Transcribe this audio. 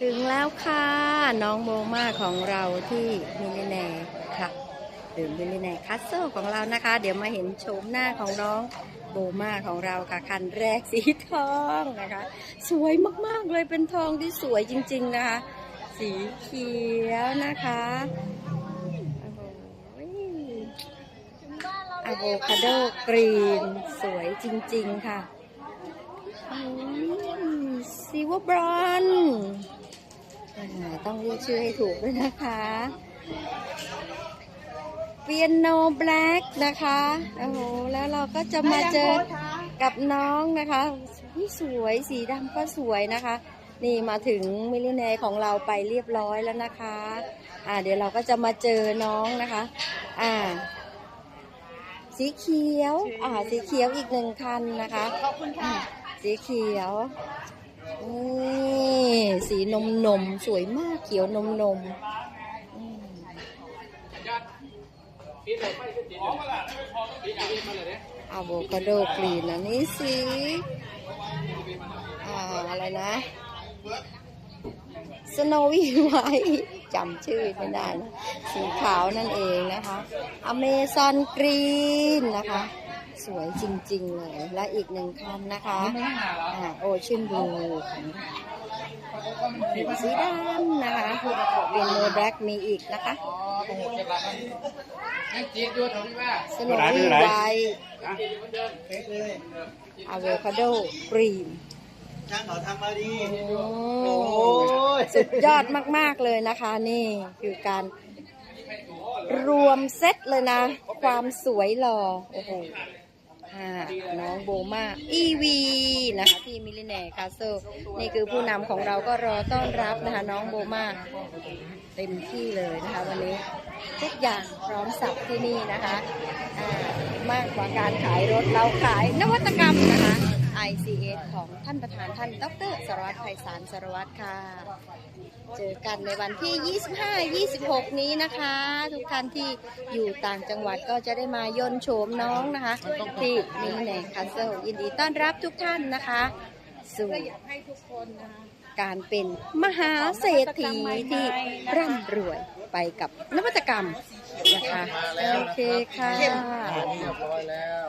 ถึงแล้วค่ะ น้องโมมาของเราที่มิลลิแนค่ะหรือมิลลิแนคัสเซิลของเรานะคะ เดี๋ยวมาเห็นโฉมหน้าของน้องโบมาของเราค่ะ คันแรกสีทองนะคะ สวยมากๆเลยเป็นทองที่สวยจริง ๆนะคะ สีเขียวนะคะอโหอะโวคาโดกรีน สวยจริง ๆ ค่ะซีวบรอน ต้องเรียกชื่อให้ถูกด้วยนะคะเปียโนแบล็กนะคะ โอ้โห แล้วเราก็จะมาเจอกับน้องนะคะนี่สวยสีดำก็สวยนะคะ นี่มาถึงมิลลิเนร์ของเราไปเรียบร้อยแล้วนะคะ อ่า เดี๋ยวเราก็จะมาเจอน้องนะคะ อ่า สีเขียว อ่า สีเขียวอีกหนึ่งคันนะคะ ขอบคุณค่ะ สีเขียว นี่สีนมนมสวยมากเขียวนมนมอะโวคาโดกรีนอันนี้สีอ่าอะไรนะสโนวี่ไวจำชื่อไม่ได้นะ สีขาวนั่นเองนะคะ อเมซอนกรีนนะคะ สวยจริง ๆ เลย และอีกหนึ่งคันนะคะอ่าโอชินบูของสีดำนะคะเป็นโนแบล็กมีอีกนะคะจีดดูตรงนี้ว่าสโนวี่ไวอะโวคาโดกรีนช่างเขาทำมาดีโอ้สุดยอดมาก ๆ เลยนะคะ นี่คือการรวมเซตเลยนะ ความสวยหล่อโอ้โห น้องโบมาอีวีนะคะที่มิลเลิเนร์คาสเซิลนี่คือผู้นำของเราก็รอต้อนรับนะคะ น้องโบมาเต็มที่เลยนะคะ วันนี้ทุกอย่างพร้อมสับที่นี่นะคะมากกว่าการขายรถเราขายนวัตกรรมนะคะ ICS ของท่านประธานท่าน ดร สรวัตรไพศาลสรวัตรค่ะ เจอกันในวันที่ 25 26 นี้นะคะ ทุกท่านที่อยู่ต่างจังหวัดก็จะได้มายนโฉมน้องนะคะ ที่มิลเนคัสเซิลยินดีต้อนรับทุกท่านนะคะสู่การเป็นมหาเศรษฐีที่ร่ำรวยไปกับนวัตกรรมนะคะโอเคค่ะ เรียบร้อยแล้ว